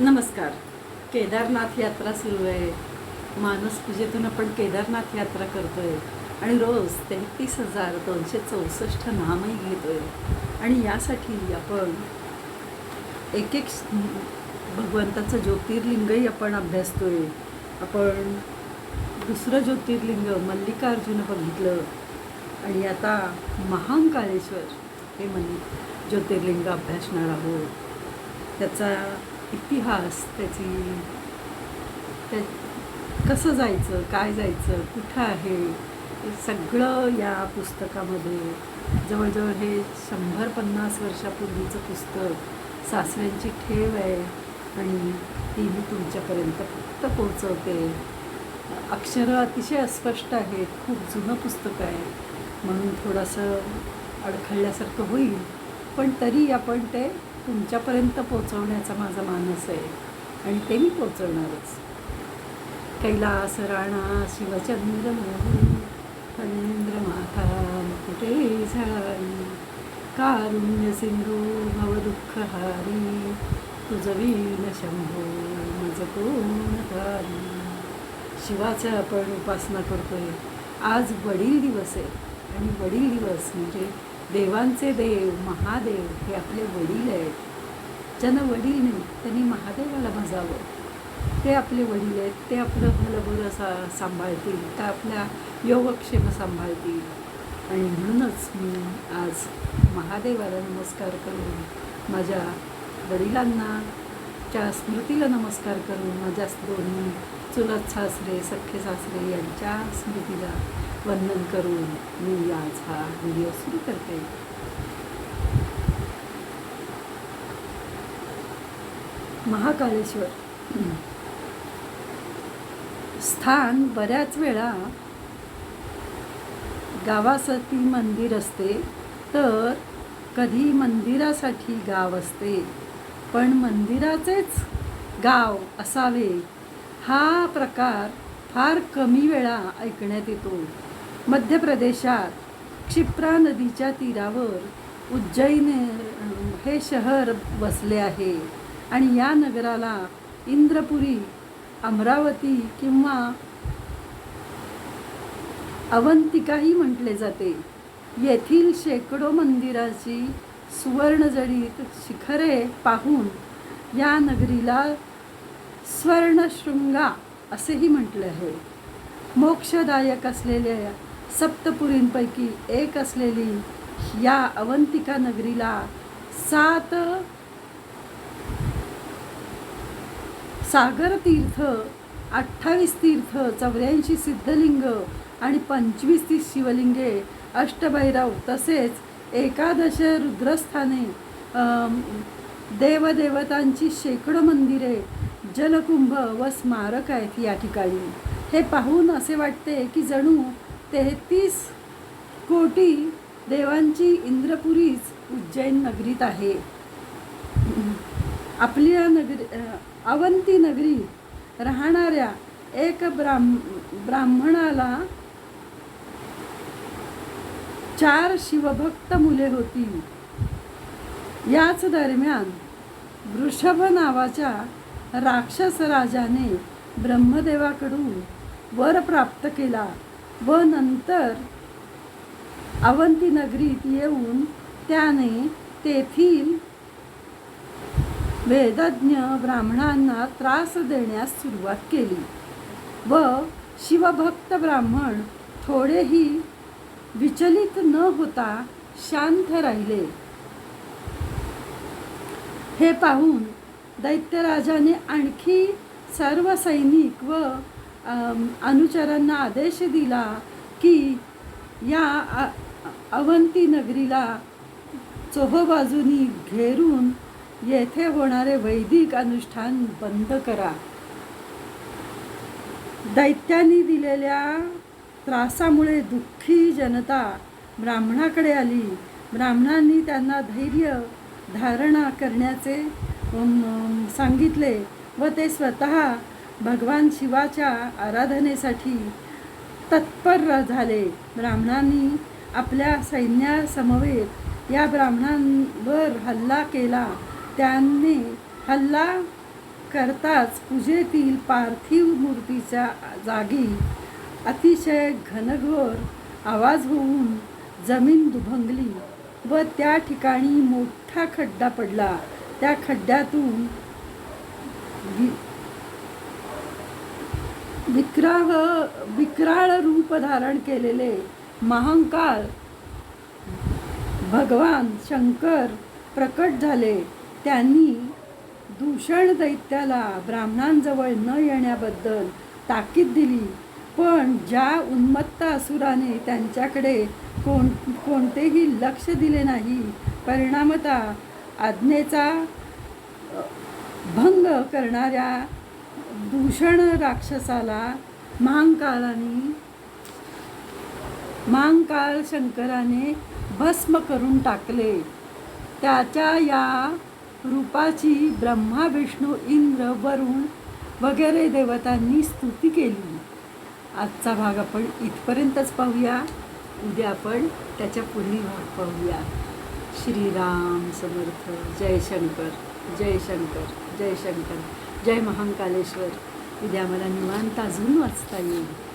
नमस्कार. केदारनाथ यात्रा सुरू आहे. मानस पूजेतून आपण केदारनाथ यात्रा करतोय. आणि रोज तेहतीस हजार दोनशे चौसष्ट नामही घेतोय. आणि यासाठी आपण एक एक भगवंताचं ज्योतिर्लिंगही आपण अभ्यासतोय. आपण दुसरं ज्योतिर्लिंग मल्लिकार्जुन बघितलं. आणि आता महांकाळेश्वर हे मल्ली ज्योतिर्लिंग अभ्यासणार आहोत. त्याचा इतिहास त्याची त्या कसं जायचं काय जायचं कुठं आहे हे सगळं या पुस्तकामध्ये जवळजवळ हे शंभर पन्नास वर्षापूर्वीचं पुस्तक सासऱ्यांची ठेव आहे आणि ती मी तुमच्यापर्यंत फक्त पोचवते अक्षरं अतिशय अस्पष्ट आहेत खूप जुनं पुस्तक आहे म्हणून थोडंसं अडखळल्यासारखं होईल पण तरी आपण ते तुमच्यापर्यंत पोचवण्याचा माझा मानस आहे. आणि ते मी पोचवणारच कैलास राणा शिवचंद्र फणेंद्र माथा कुठे झाली कारुण्य सिंधू भवदुःखहारी तुझवीन शंभो माझं कोण तारी शिवाचं आपण उपासना करतोय. आज वडील दिवस आहे. आणि वडील दिवस म्हणजे देवांचे देव महादेव हे आपले वडील आहेत. ज्यांना वडील नाही त्यांनी महादेवाला भजावं. ते आपले वडील आहेत ते आपलं भलभलं सा सांभाळतील त्या आपल्या योगक्षेम सांभाळतील. आणि म्हणूनच मी आज महादेवाला नमस्कार करून माझ्या वडिलांना च्या स्मृतीला नमस्कार करून माझ्या दोन्ही चुलत सासरे सख्खे सासरे यांच्या स्मृतीला वंदन करून मी आज हा व्हिडिओ सुरू करते. महाकालेश्वर. स्थान बऱ्याच वेळा गावासाठी मंदिर असते तर कधी मंदिरासाठी गाव असते पण मंदिराचेच गाव असावे हा प्रकार फार कमी वेळा ऐकण्यात येतो. मध्य प्रदेशात क्षिप्रा नदीच्या तीरावर उज्जैन हे शहर बसले आहे. आणि या नगराला इंद्रपुरी अमरावती किंवा अवंतिकाही म्हटले जाते. येथील शेकडो मंदिराची सुवर्णजडीत शिखरे पाहून या नगरीला स्वर्णशृंगा असेही म्हटले आहे. मोक्षदायक असलेल्या सप्तपुरींपैकी एक असलेली या अवंतिका नगरीला सात सागर तीर्थ अठ्ठावीस तीर्थ चौऱ्याऐंशी सिद्धलिंग आणि पंचवीस तीस शिवलिंगे अष्टभैरव तसेच एकादश रुद्रस्थाने देवदेवतांची शेकडो मंदिरे जलकुंभ व स्मारक आहेत या ठिकाणी. हे पाहून असे वाटते की जणू तेहतीस कोटी देवांची इंद्रपुरीच उज्जैन नगरीत आहे. आपल्या नगरी अवंती नगरी राहणाऱ्या एक ब्राह्म ब्राह्मणाला चार शिवभक्त मुले होती. याच दरम्यान वृषभ नावाच्या राक्षस राजाने ब्रह्मदेवाकडून वर प्राप्त केला. व नंतर अवंती नगरीत येऊन त्याने तेथील वेदज्ञ ब्राह्मणांना त्रास देण्यास सुरुवात केली व शिवभक्त ब्राह्मण थोडेही विचलित न होता शांत राहिले. हे पाहून दैत्यराजाने आणखी सर्व सैनिक व अनुचरांना आदेश दिला की या अवंती नगरीला चोहोबाजूनी घेरून येथे होणारे वैदिक अनुष्ठान बंद करा. दैत्यांनी दिलेल्या त्रासामुळे दुःखी जनता ब्राह्मणाकडे आली. ब्राह्मणांनी त्यांना धैर्य धारणा करण्याचे सांगितले व ते स्वतः भगवान शिवाच्या आराधनेसाठी तत्पर झाले. ब्राह्मणांनी आपल्या सैन्यासमवेत या ब्राह्मणांवर हल्ला केला. त्यांनी हल्ला करताच पूजेतील पार्थिव मूर्तीच्या जागी अतिशय घनघोर आवाज होऊन जमीन दुभंगली व त्या ठिकाणी मोठा खड्डा पडला. त्या खड्ड्यातून विक्राग विक्राह विक्राळ रूप धारण केलेले महांकाळ भगवान शंकर प्रकट झाले. त्यांनी दूषण दैत्याला ब्राह्मणांजवळ न येण्याबद्दल ताकीद दिली. पण ज्या उन्मत्त असुराने त्यांच्याकडे कोण कोणतेही लक्ष दिले नाही परिणामता आज्ञेचा भंग करणाऱ्या भूषण राक्षसाला महांकाळाने महांकाळ शंकराने भस्म करून टाकले. त्याच्या या रूपाची ब्रह्मा विष्णू इंद्र वरुण वगैरे देवतांनी स्तुती केली. आजचा भाग आपण इथपर्यंतच पाहूया. उद्या आपण त्याच्या पुढील भाग पाहूया. श्रीराम समर्थ. जय शंकर. जय शंकर. जय शंकर. जय महांकालेश्वर. उद्या मला निवांत अजून वाचता येईल.